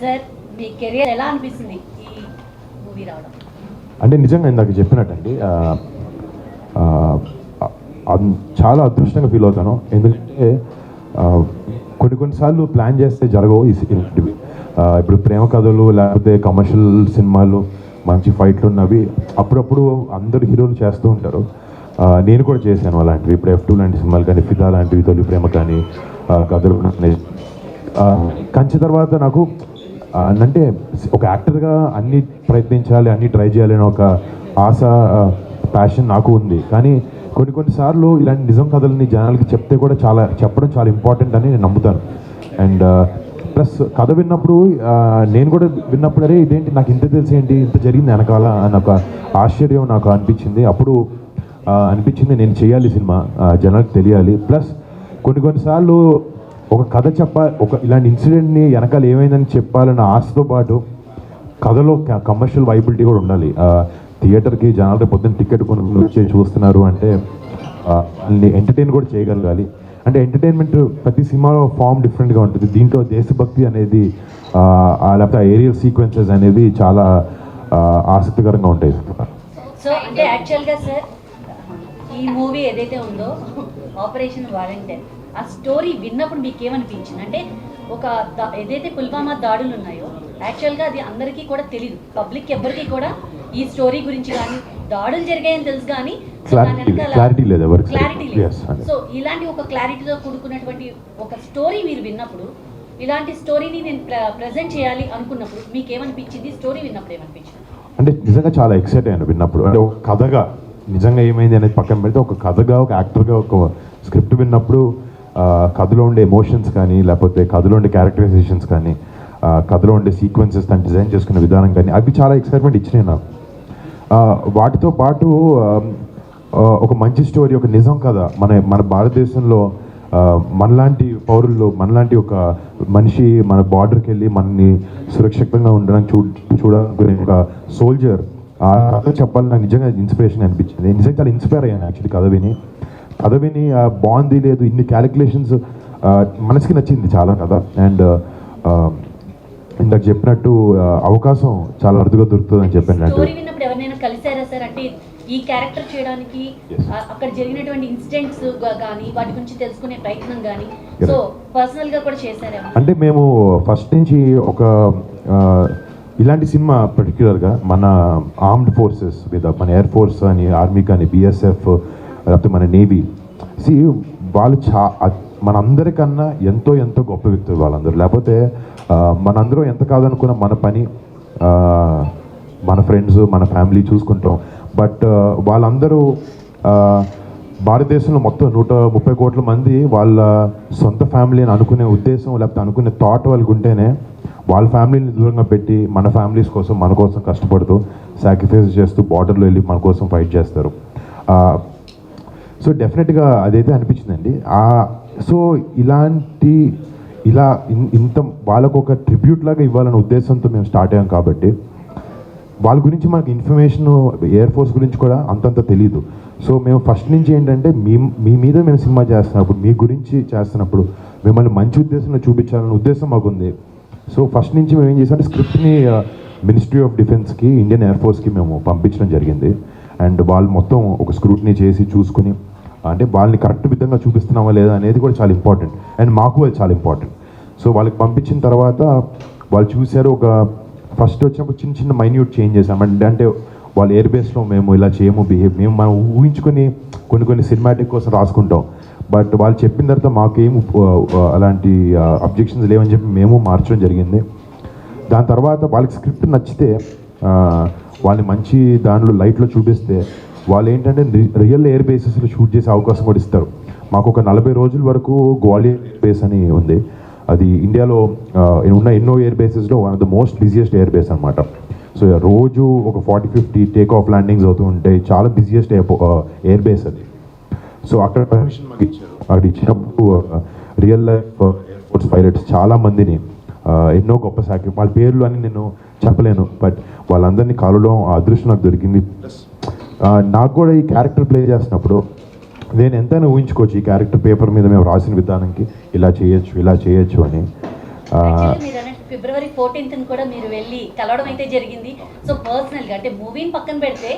Sir మీ career ఎలా అనిపిస్తుంది ఈ మూవీ రావడం? అంటే నిజంగా ఇందాక చెప్పినట్టండి చాలా అదృష్టంగా ఫీల్ అవుతాను. ఎందుకంటే కొన్ని కొన్నిసార్లు ప్లాన్ చేస్తే జరగవు ఈ ఇలాంటివి ఇప్పుడు ప్రేమ కథలు లేకపోతే కమర్షియల్ సినిమాలు మంచి ఫైట్లు ఉన్నవి అప్పుడప్పుడు అందరు హీరోలు చేస్తూ ఉంటారు. నేను కూడా చేశాను అలాంటివి. ఇప్పుడు ఎఫ్ టూ లాంటి సినిమాలు కానీ ఫిదా లాంటివి తొలి ప్రేమ కానీ కథలు కానీ కంచి తర్వాత నాకు అంటే ఒక యాక్టర్గా అన్ని ప్రయత్నించాలి అన్ని ట్రై చేయాలి అని ఒక ఆశ ప్యాషన్ నాకు ఉంది. కానీ కొన్ని కొన్నిసార్లు ఇలాంటి నిజం కథలని జనాలకి చెప్తే కూడా చాలా చెప్పడం చాలా ఇంపార్టెంట్ అని నేను నమ్ముతాను. అండ్ ప్లస్ కథ విన్నప్పుడు నేను కూడా విన్నప్పుడు అరే ఇదేంటి? నాకు ఇంత తెలిసి ఏంటి? ఇంత జరిగింది? వెనకాల అని ఒక ఆశ్చర్యం నాకు అనిపించింది. అప్పుడు అనిపించింది నేను చేయాలి సినిమా జనాలకు తెలియాలి. ప్లస్ కొన్ని కొన్నిసార్లు ఒక కథ చెప్ప ఒక ఇలాంటి ఇన్సిడెంట్ని వెనకాల ఏమైందని చెప్పాలన్న ఆశతో పాటు కథలో కమర్షియల్ వైబిలిటీ కూడా ఉండాలి. థియేటర్కి జనాలు పొద్దున్న టికెట్ కొనుక్కుని వచ్చి చూస్తున్నారు అంటే వాళ్ళని ఎంటర్టైన్ కూడా చేయగలగాలి. అంటే ఎంటర్టైన్మెంట్ ప్రతి సినిమాలో ఫామ్ డిఫరెంట్గా ఉంటుంది. దీంట్లో దేశభక్తి అనేది ఆ, ఆ లేకపోతే ఏరియల్ సీక్వెన్సెస్ అనేది చాలా ఆసక్తికరంగా ఉంటాయి. సో అంటే యాక్చువల్గా సార్ ఈ మూవీ ఏదైతే ఉందో ఆపరేషన్ వాలంటీర్ ఆ స్టోరీ విన్నప్పుడు మీకు ఏమనిపించింది అంటే ఒక ఏదైతే పుల్వామా దాడులు ఉన్నాయో యాక్చువల్గా అది అందరికీ కూడా తెలియదు పబ్లిక్ ఎవరికి కూడా ఈ స్టోరీ గురించి కానీ దాడులు జరిగాయని తెలుసు కానీ clarity లేదు. క్లారిటీ లేదు. సో ఇలాంటి ఒక క్లారిటీతో కూడుకున్నటువంటి ఒక స్టోరీ మీరు విన్నప్పుడు ఇలాంటి స్టోరీని నేను ప్రజెంట్ చేయాలి అనుకున్నప్పుడు మీకు ఏమనిపించింది స్టోరీ విన్నప్పుడు ఏమనిపించింది? అంటే నిజంగా చాలా ఎక్సైట్ అయ్యాను విన్నప్పుడు. అంటే ఒక కథగా నిజంగా ఏమైంది అనేది పక్కన పెడితే ఒక కథగా ఒక యాక్టర్గా ఒక స్క్రిప్ట్ విన్నప్పుడు కథలో ఉండే ఎమోషన్స్ కానీ లేకపోతే కథలో ఉండే క్యారెక్టరైజేషన్స్ కానీ కథలో ఉండే సీక్వెన్సెస్ తను డిజైన్ చేసుకునే విధానం కానీ అవి చాలా ఎక్సైట్మెంట్ ఇచ్చినాయి నాకు. వాటితో పాటు ఒక మంచి స్టోరీ ఒక నిజం కథ మన మన భారతదేశంలో మనలాంటి పౌరుల్లో మనలాంటి ఒక మనిషి మన బార్డర్కి వెళ్ళి మనని సురక్షితంగా ఉండడం చూ చూడాలనుకునే ఒక సోల్జర్ ఆ కథ చెప్పాలని నాకు నిజంగా ఇన్స్పిరేషన్ అనిపించింది. నిజంగా చాలా ఇన్స్పైర్ అయ్యాను యాక్చువల్లీ కథ విని. కథ విని ఆ, బాగుంది లేదు ఇన్ని క్యాలిక్యులేషన్స్ మనసుకి నచ్చింది చాలా కథ అండ్ ఇందాక చెప్పినట్టు అవకాశం చాలా అరుదుగా దొరుకుతుందని చెప్పాను అంటే ఈ క్యారెక్టర్ చేయడానికి అక్కడ జరిగినటువంటి ఇన్సిడెంట్స్ కానీ వాటి గురించి తెలుసుకునే ప్రయత్నం కానీ. సో పర్సనల్గా కూడా చేశారా? అంటే మేము ఫస్ట్ నుంచి ఒక ఇలాంటి సినిమా పర్టికులర్గా మన ఆర్మ్డ్ ఫోర్సెస్ మీద మన ఎయిర్ ఫోర్స్ అని ఆర్మీ కానీ బిఎస్ఎఫ్ లేకపోతే మన నేవీ. సి వాళ్ళు చా మనందరికన్నా ఎంతో ఎంతో గొప్ప వ్యక్తులు వాళ్ళందరూ. లేకపోతే మనందరూ మనందరం ఎంత కాదనుకున్న మన పని మన ఫ్రెండ్స్ మన ఫ్యామిలీ చూసుకుంటాం. బట్ వాళ్ళందరూ భారతదేశంలో మొత్తం నూట ముప్పై కోట్ల మంది వాళ్ళ సొంత ఫ్యామిలీని అనుకునే ఉద్దేశం లేకపోతే అనుకునే థాట్ వాళ్ళకి ఉంటేనే వాళ్ళ ఫ్యామిలీని దూరంగా పెట్టి మన ఫ్యామిలీస్ కోసం మన కోసం కష్టపడుతూ సాక్రిఫైస్ చేస్తూ బార్డర్లో వెళ్ళి మన కోసం ఫైట్ చేస్తారు. సో డెఫినెట్గా అదైతే అనిపించిందండి. ఆ సో ఇలాంటి ఇలా ఇన్- ఇంత వాళ్ళకు ఒక ట్రిబ్యూట్ లాగా ఇవ్వాలనే ఉద్దేశంతో మేము స్టార్ట్ అయ్యాం కాబట్టి వాళ్ళ గురించి మనకు ఇన్ఫర్మేషన్ ఎయిర్ ఫోర్స్ గురించి కూడా అంతంత తెలియదు సో మేము ఫస్ట్ నుంచి ఏంటంటే మీ మీ మీద మేము సినిమా చేస్తున్నప్పుడు మీ గురించి చేస్తున్నప్పుడు మిమ్మల్ని మంచి ఉద్దేశంలో చూపించాలనే ఉద్దేశం మాకుంది సో ఫస్ట్ నుంచి మేము ఏం చేసామంటే స్క్రిప్ట్ని మినిస్ట్రీ ఆఫ్ డిఫెన్స్కి ఇండియన్ ఎయిర్ ఫోర్స్కి మేము పంపించడం జరిగింది. అండ్ వాళ్ళు మొత్తం ఒక స్క్రూట్ని చేసి చూసుకుని అంటే వాళ్ళని కరెక్ట్ విధంగా చూపిస్తున్నామా లేదా అనేది కూడా చాలా ఇంపార్టెంట్ అండ్ మాకు అది చాలా ఇంపార్టెంట్ సో వాళ్ళకి పంపించిన తర్వాత వాళ్ళు చూశారు ఒక ఫస్ట్ వచ్చినప్పుడు చిన్న చిన్న మైన్యూట్ చేంజ్ చేసాం అంటే అంటే వాళ్ళ ఎయిర్ బేస్లో మేము ఇలా చేయము బిహేవ్ మేము మనం ఊహించుకొని కొన్ని కొన్ని సినిమాటిక్ కోసం రాసుకుంటాం. బట్ వాళ్ళు చెప్పిన తర్వాత మాకేం అలాంటి అబ్జెక్షన్స్ లేవని చెప్పి మేము మార్చడం జరిగింది. దాని తర్వాత వాళ్ళకి స్క్రిప్ట్ నచ్చితే వాళ్ళని మంచి దానిలో లైట్లో చూపిస్తే వాళ్ళు ఏంటంటే రియల్ ఎయిర్ బేసెస్లో షూట్ చేసే అవకాశం కూడా ఇస్తారు. మాకు ఒక నలభై రోజుల వరకు గ్వాలియర్ బేస్ అని ఉంది. అది ఇండియాలో ఉన్న ఎన్నో air బేసెస్లో one of the most busiest air base అనమాట సో రోజు ఒక forty fifty take off landings అవుతూ ఉంటాయి. చాలా బిజియెస్ట్ ఎయిర్ బేస్ అది. సో అక్కడ పర్మిషన్ అక్కడ ఇచ్చినప్పుడు real life air force pilots చాలా మందిని ఎన్నో గొప్ప సాకి వాళ్ళ పేర్లు అని నేను చెప్పలేను బట్ వాళ్ళందరినీ కలవడం ఆ అదృష్టం నాకు దొరికింది. ఆ, నాకు కూడా ఈ క్యారెక్టర్ ప్లే చేసినప్పుడు నేను ఎంతైనా ఊహించుకోవచ్చు ఈ క్యారెక్టర్ పేపర్ మీద మేము రాసిన విధానంకి ఇలా చేయొచ్చు ఇలా చేయొచ్చు అని. ఫిబ్రవరి ఫోర్టీన్త్ కూడా మీరు వెళ్ళి కలవడం అయితే జరిగింది. సో పర్సనల్గా అంటే మూవీని పక్కన పెడితే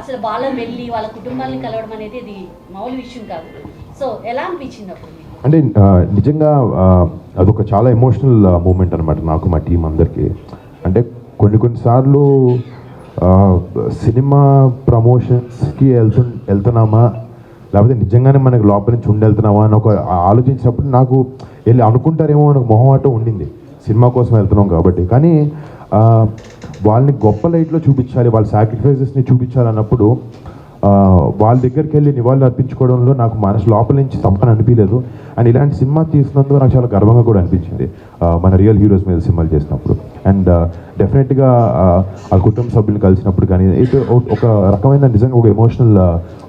అసలు వాళ్ళ వెళ్ళి వాళ్ళ కుటుంబాలను కలవడం అనేది ఇది మామూలు విషయం కాదు. సో ఎలా అనిపించింది అప్పుడు అంటే నిజంగా అదొక చాలా ఎమోషనల్ మూమెంట్ అనమాట నాకు మా టీం అందరికీ. అంటే కొన్ని కొన్నిసార్లు సినిమా ప్రమోషన్స్కి వెళ్తు వెళ్తున్నామా? లేకపోతే నిజంగానే మనకి లోపల నుంచి ఉండి వెళ్తున్నామా? అని ఒక ఆలోచించినప్పుడు నాకు వెళ్ళి అనుకుంటారేమో అని ఒక మొహమాటం ఉండింది. సినిమా కోసం వెళ్తున్నాం కాబట్టి. కానీ వాళ్ళని గొప్ప లైట్లో చూపించాలి వాళ్ళ సాక్రిఫైసెస్ని చూపించాలన్నప్పుడు వాళ్ళ దగ్గరికి వెళ్ళి నివాళులు అర్పించుకోవడంలో నాకు మనసు లోపల నుంచి తప్పని అనిపించలేదు. అండ్ ఇలాంటి సినిమా తీసినందుకు నాకు చాలా గర్వంగా కూడా అనిపించింది. మన రియల్ హీరోస్ మీద సినిమాలు చేసినప్పుడు. అండ్ డెఫినెట్గా ఆ కుటుంబ సభ్యులు కలిసినప్పుడు కానీ ఇది ఒక- రకమైన నిజంగా ఒక ఎమోషనల్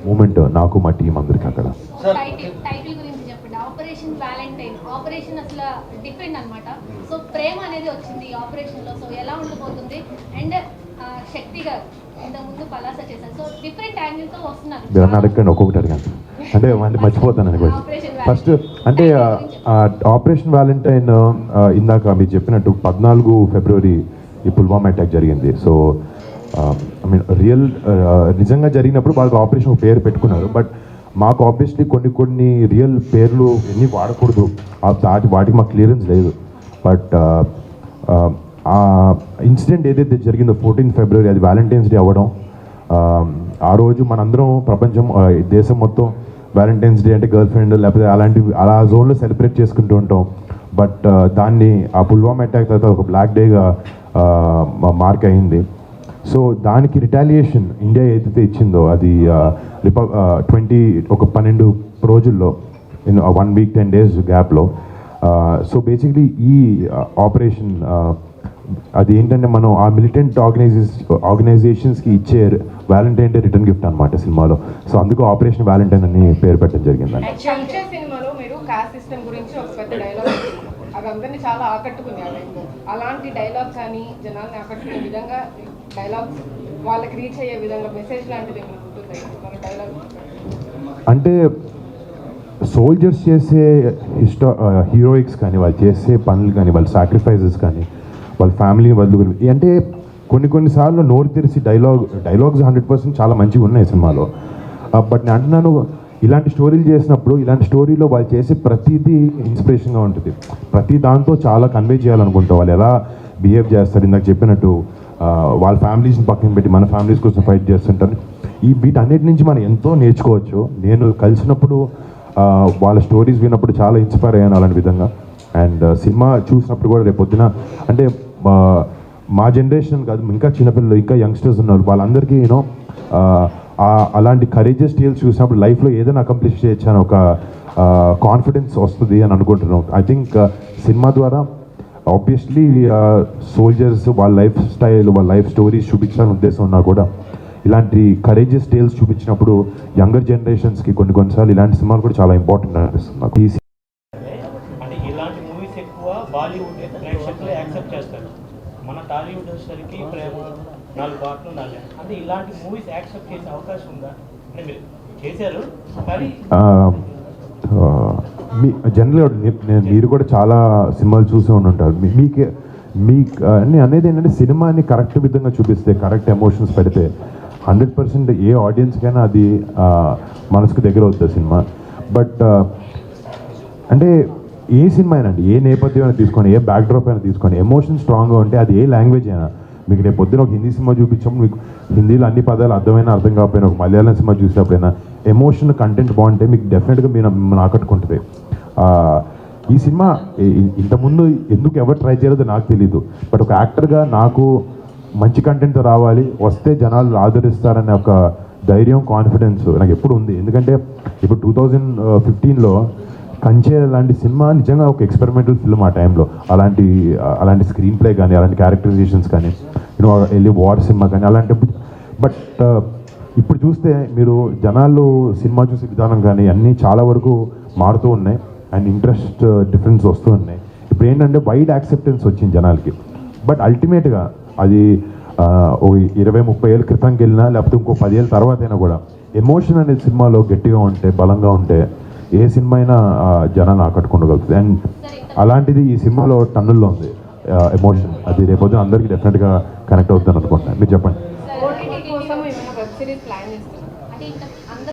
మూమెంట్ నాకు మా టీం అందరికీ అక్కడ. టైటిల్ టైటిల్ గురించి చెప్పండి. ఆపరేషన్ వ్యాలంటైన్ ఆపరేషన్ అసలు డిఫరెంట్ అన్నమాట. సో ప్రేమ అనేది వచ్చింది ఈ ఆపరేషన్లో. సో ఎలా ఉండబోతుంది అండ్ శక్తి గారు పలాస చేశారు. సో డిఫరెంట్ వస్తున్నారు. అడగండి ఒక్కొక్కటి అడగండి. అంటే మర్చిపోతాను అని ఫస్ట్ అంటే ఆపరేషన్ వ్యాలంటైన్ ఇందాక మీరు చెప్పినట్టు పద్నాలుగు ఫిబ్రవరి ఈ పుల్వామా అటాక్ జరిగింది. సో ఐ మీన్ రియల్ నిజంగా జరిగినప్పుడు వాళ్ళకి ఆపరేషన్ పేరు పెట్టుకున్నారు. బట్ మాకు ఆబ్వియస్లీ కొన్ని కొన్ని రియల్ పేర్లు ఎన్ని వాడకూడదు. ఆ దాటి వాటికి మాకు క్లియరెన్స్ లేదు. బట్ ఆ ఇన్సిడెంట్ ఏదైతే జరిగిందో ఫోర్టీన్ ఫిబ్రవరి అది వ్యాలంటైన్స్ డే అవ్వడం ఆ, రోజు మనందరం ప్రపంచం దేశం మొత్తం వ్యాలంటైన్స్ డే అంటే గర్ల్ ఫ్రెండ్ లేకపోతే అలాంటివి అలా జోన్లో సెలబ్రేట్ చేసుకుంటూ ఉంటాం. బట్ దాన్ని ఆ పుల్వామా అటాక్ తర్వాత ఒక బ్లాక్ డేగా మార్క్ అయింది. సో దానికి రిటాలియేషన్ ఇండియా ఏదైతే ఇచ్చిందో అది రిప ట్వంటీ ఒక పన్నెండు రోజుల్లో in one week ten days గ్యాప్లో సో బేసిక్లీ ఈ ఆపరేషన్ అది ఏంటంటే మనం ఆ మిలిటెంట్ ఆర్గనైజేస్ ఆర్గనైజేషన్స్కి ఇచ్చే వ్యాలంటైన్ డే రిటర్న్ గిఫ్ట్ అనమాట సినిమాలో. సో అందుకు ఆపరేషన్ వ్యాలంటైన్ అని పేరు పెట్టడం జరిగిందండి యాక్చువల్గా కంచె సినిమాలో మీరు కాస్ట్ సిస్టమ్ గురించి ఒక పెద్ద డైలాగ్ అది అందరినీ చాలా ఆకట్టుకుంది ఆ టైంలో అలాంటి డైలాగ్ కానీ జనాల్ని ఆకట్టుకునే విధంగా డైలాగ్స్ వాళ్ళకి రీచ్ అయ్యే విధంగా మెసేజ్ లాంటిది ఏమైనా ఉంటుంది మన డైలాగ్ అంటే సోల్జర్స్ చేసే హిస్టో హీరోయిక్స్ కానీ వాళ్ళు చేసే పనులు కానీ వాళ్ళ సాక్రిఫైసెస్ కానీ వాళ్ళ ఫ్యామిలీ వదులు అంటే కొన్ని కొన్నిసార్లు నోరు తెరిచి డైలాగ్ డైలాగ్స్ హండ్రెడ్ పర్సెంట్ చాలా మంచిగా ఉన్నాయి సినిమాలో. బట్ నేను అంటున్నాను ఇలాంటి స్టోరీలు చేసినప్పుడు ఇలాంటి స్టోరీలో వాళ్ళు చేసే ప్రతిదీ ఇన్స్పిరేషన్గా ఉంటుంది. ప్రతి దాంతో చాలా కన్వే చేయాలనుకుంటాం వాళ్ళు. ఎలా బిహేవ్ చేస్తారు? ఇందాక చెప్పినట్టు వాళ్ళ ఫ్యామిలీస్ని పక్కన పెట్టి మన ఫ్యామిలీస్ కోసం ఫైట్ చేస్తుంటారు. ఈ వీటన్నిటి నుంచి మనం ఎంతో నేర్చుకోవచ్చు. నేను కలిసినప్పుడు వాళ్ళ స్టోరీస్ విన్నప్పుడు చాలా ఇన్స్పైర్ అయ్యాను అలాంటి విధంగా. అండ్ సినిమా చూసినప్పుడు కూడా రేపు పొద్దున అంటే మా మా జనరేషన్ కాదు ఇంకా చిన్నపిల్లలు ఇంకా యంగ్స్టర్స్ ఉన్నారు. వాళ్ళందరికీ యూనో అలాంటి కరేజియస్ టేల్స్ చూసినప్పుడు లైఫ్లో ఏదైనా అకంప్లిష్ చేయొచ్చు అని ఒక కాన్ఫిడెన్స్ వస్తుంది అని అనుకుంటున్నాం. ఐ థింక్ సినిమా ద్వారా ఆబ్వియస్లీ సోల్జర్స్ వాళ్ళ లైఫ్ స్టైల్ వాళ్ళ లైఫ్ స్టోరీస్ చూపించాలని ఉద్దేశం ఉన్నా కూడా ఇలాంటి కరేజెస్ టేల్స్ చూపించినప్పుడు యంగర్ జనరేషన్స్కి కొన్ని కొన్నిసార్లు ఇలాంటి సినిమాలు కూడా చాలా ఇంపార్టెంట్ అనిపిస్తుంది నాకు. ఈ అంటే ఇలాంటి మూవీస్ ఎక్కువ బాలీవుడ్ ప్రేక్షకులు యాక్సెప్ట్ చేస్తారు మన టాలీవుడ్ వచ్చేసరికి ప్రేమ నాలుగు పాటలు నాలుగు. అంటే ఇలాంటి మూవీస్ యాక్సెప్ట్ చేసే అవకాశం ఉందా? అంటే మీరు చేశారు కానీ మీ జనరల్గా నేను మీరు కూడా చాలా సినిమాలు చూసే ఉండి ఉంటారు. మీ- మీకే మీ అనేది ఏంటంటే సినిమాని కరెక్ట్ విధంగా చూపిస్తే కరెక్ట్ ఎమోషన్స్ పెడితే హండ్రెడ్ పర్సెంట్ ఏ ఆడియన్స్కైనా అది మనసుకు దగ్గర అవుతుంది సినిమా. బట్ అంటే ఏ సినిమా అయినా అండి ఏ నేపథ్యం అయినా తీసుకొని ఏ బ్యాక్డ్రాప్ అయినా తీసుకొని ఎమోషన్ స్ట్రాంగ్గా ఉంటే అది ఏ లాంగ్వేజ్ అయినా. మీకు రేపు పొద్దున ఒక హిందీ సినిమా చూపించాము మీకు హిందీలో అన్ని పదాలు అర్థమైనా అర్థం కాకపోయినా ఒక మలయాళం సినిమా చూసినప్పుడైనా ఎమోషన్ కంటెంట్ బాగుంటే మీకు డెఫినెట్గా మీరు మిమ్మల్ని ఆకట్టుకుంటుంది. ఈ సినిమా ఇంతకుముందు ఎందుకు ఎవరు ట్రై చేయలేదో నాకు తెలీదు. బట్ ఒక యాక్టర్గా నాకు మంచి కంటెంట్ రావాలి వస్తే జనాలు ఆదరిస్తారనే ఒక ధైర్యం కాన్ఫిడెన్స్ నాకు ఎప్పుడు ఉంది. ఎందుకంటే ఇప్పుడు టూ థౌజండ్ ఫిఫ్టీన్లో కంచే లాంటి సినిమా నిజంగా ఒక ఎక్స్పెరిమెంటల్ ఫిల్మ్ ఆ టైంలో అలాంటి అలాంటి స్క్రీన్ ప్లే కానీ అలాంటి క్యారెక్టరైజేషన్స్ కానీ యూనో వెళ్ళి వార్ సినిమా కానీ అలాంటి బట్ uh, ఇప్పుడు చూస్తే మీరు జనాలు సినిమా చూసే విధానం కానీ అన్నీ చాలా వరకు మారుతూ ఉన్నాయి. అండ్ ఇంట్రెస్ట్ డిఫరెన్స్ వస్తూ ఉన్నాయి. ఇప్పుడు ఏంటంటే వైడ్ యాక్సెప్టెన్స్ వచ్చింది జనాలకి. బట్ అల్టిమేట్గా అది uh, ఓ ఇరవై ముప్పై ఏళ్ళ క్రితంకి వెళ్ళినా లేకపోతే ఇంకో పదేళ్ళ తర్వాత అయినా కూడా ఎమోషన్ అనేది సినిమాలో గట్టిగా ఉంటే బలంగా ఉంటే ఏ సినిమా అయినా జనాన్ని ఆకట్టుకోగలుగుతుంది అండ్ అలాంటిది ఈ సినిమాలో టన్నుల్లో ఉంది ఎమోషన్. అది రేపొద్దున అందరికీ డెఫినెట్గా కనెక్ట్ అవుతుందని అనుకుంటున్నాను మీరు చెప్పండి.